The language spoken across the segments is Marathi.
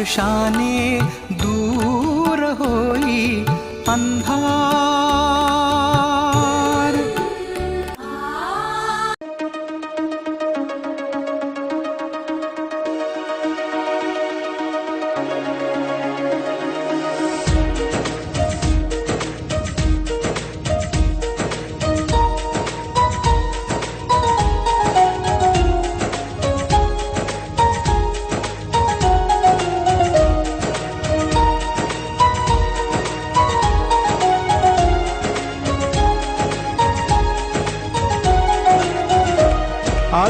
निज स्पर्शाने दूर होई अंधार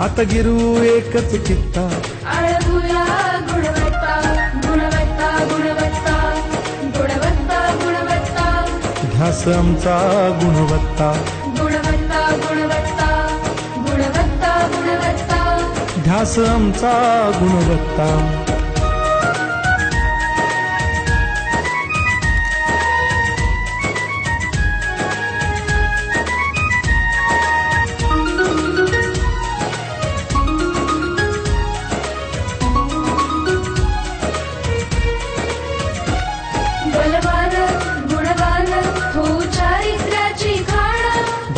आता गिरू एकच कित्ता आळगुया गुणवत्ता गुणवत्ता गुणवत्ता गुणवत्ता गुणवत्ता. ध्यास आमचा गुणवत्ता. गुणवत्ता गुणवत्ता गुणवत्ता गुणवत्ता. ध्यास आमचा गुणवत्ता.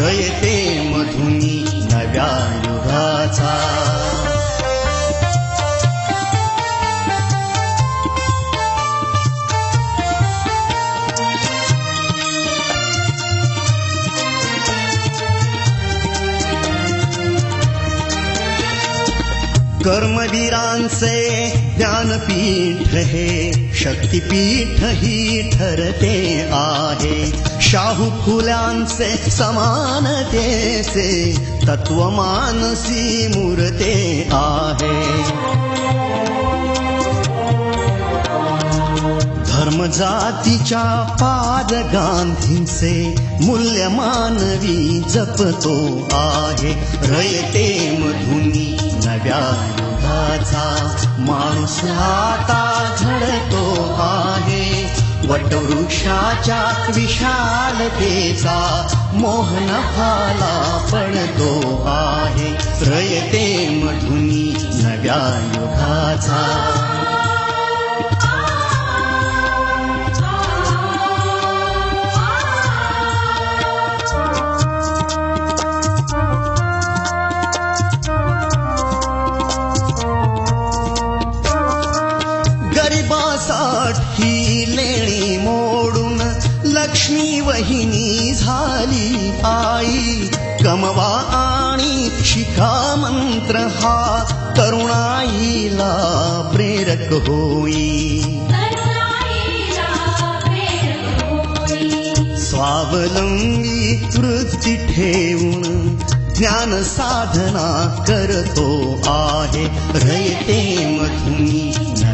रयते मधुनी नव्या युगाचा. कर्मवीरांचे ज्ञानपीठ हे शक्तिपीठ ही ठरते आहे शाहू फुल्यांचे समानतेचे तत्वमानसी मूर्ते आहे। धर्म जातीच्या पाद गांधींचे मूल्य मानवी जपतो आहे। रयते मधुनी नव्या युगाचा माणूस आता घडतो आहे वटवृक्षाच्या विशालतेचा मोहन फाला तो आहे. रयते मधुनी नव्या युगाचा. गरिबासाठी ले वहिनी आई कमवा तरुणाईला प्रेरक होई. स्वावलंबी वृत्ती ठेवून ज्ञान साधना करतो आहे रयते मधुनी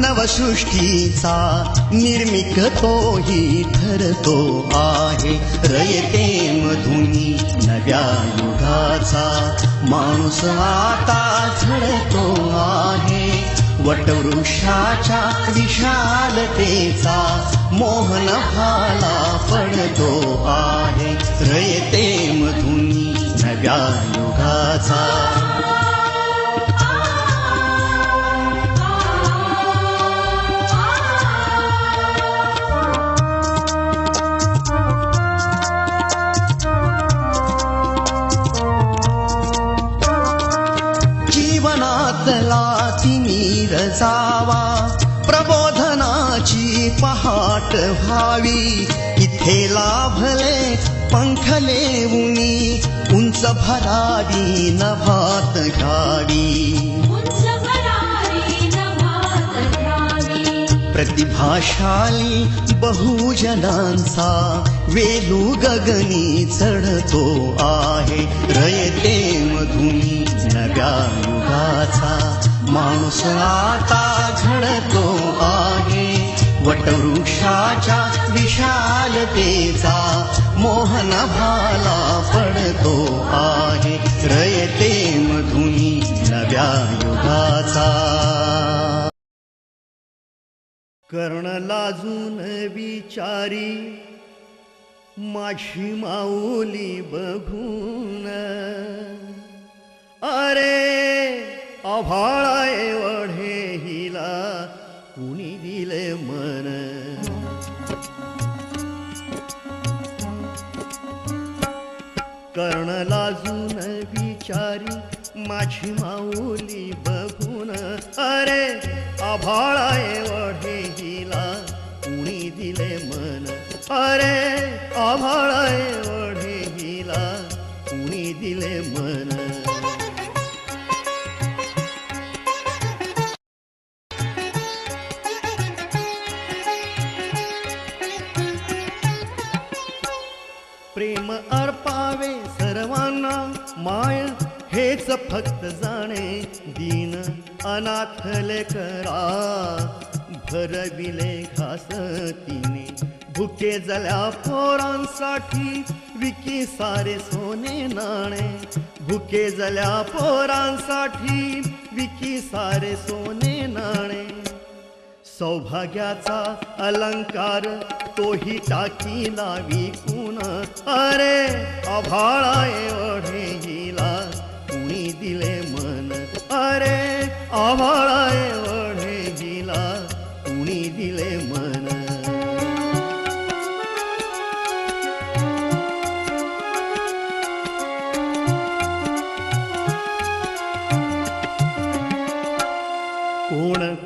नवसृष्टीचा निर्मिक तोही ठरतो आहे। रयते मधुनी नव्या युगाचा। माणूस आता झडतो आहे। वटवृक्षाच्या विशालतेचा मोहन भाला आहे। रयते मधुनी नव्या युगाचा नीर जावा. प्रबोधनाची पहाट व्हावी. इथे लाभले पंखले उनी उंच भरावी नभात घ्यावी प्रतिभाशाली बहुजनांचा वेलू गगनी चढतो आहे. रयते मधुनी नव्या युगाचा. माणूस आता घडतो आहे वटवृक्षाच्या विशालतेचा मोहन भाला पडतो आहे रयते मधुनी नव्या युगाचा. कर्ण लाजून विचारी माझी माऊली बघून. अरे आभाळा एवढे हिला कुणी दिले मन? कर्ण लाजून विचारी माझी माऊली बघून अरे आभाळा एवढे हिला कुणी दिले मन? अरे आभाळा एवढे हिला कुणी दिले मन? माय हेच फक्त जाणे दीन अनाथ लेकरा. भरविले घास तिने भुके जल्या पोरांसाठी विकी सारे सोने नाणे. भुके जल्या पोरांसाठी विकी सारे सोने नाणे. सौभाग्याचा अलंकार तोही टाकी नावी कुण अरे आभाळा एवढे हिला. कुणी दिले मन? अरे आभाळा एवढे हिला. कुणी दिले मन?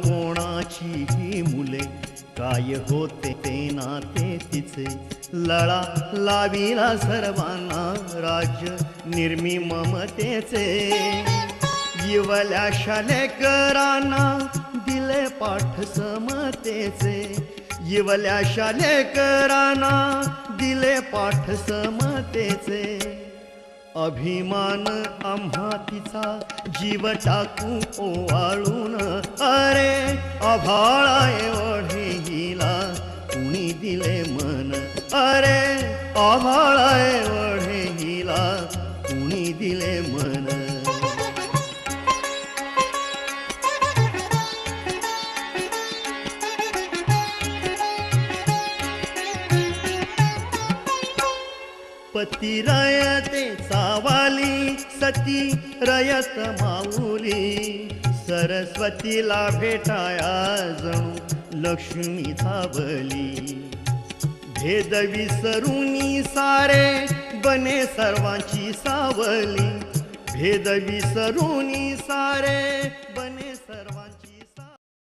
कोणाची ही मुले? काय होते ते नाते तिचे? लळा लाविला सर्वांना राज्य निर्मी ममतेचे इवल्या शालेकरांना दिले पाठ समतेचे इवल्या शालेकरांना दिले पाठ समतेचे अभिमान आम्हा तिचा जीव चाकू ओवाळून अरे अभाळा एवढे हिला कुणी दिले मन? अरे अभाळा एवढे हिला कुणी दिले मन? पती रयते सावाली सती रयत माऊली. सरस्वतीला भेटाया जणू लक्ष्मी धावली. भेद विसरुनी सारे बने सर्वांची सावली. भेद विसरुनी सारे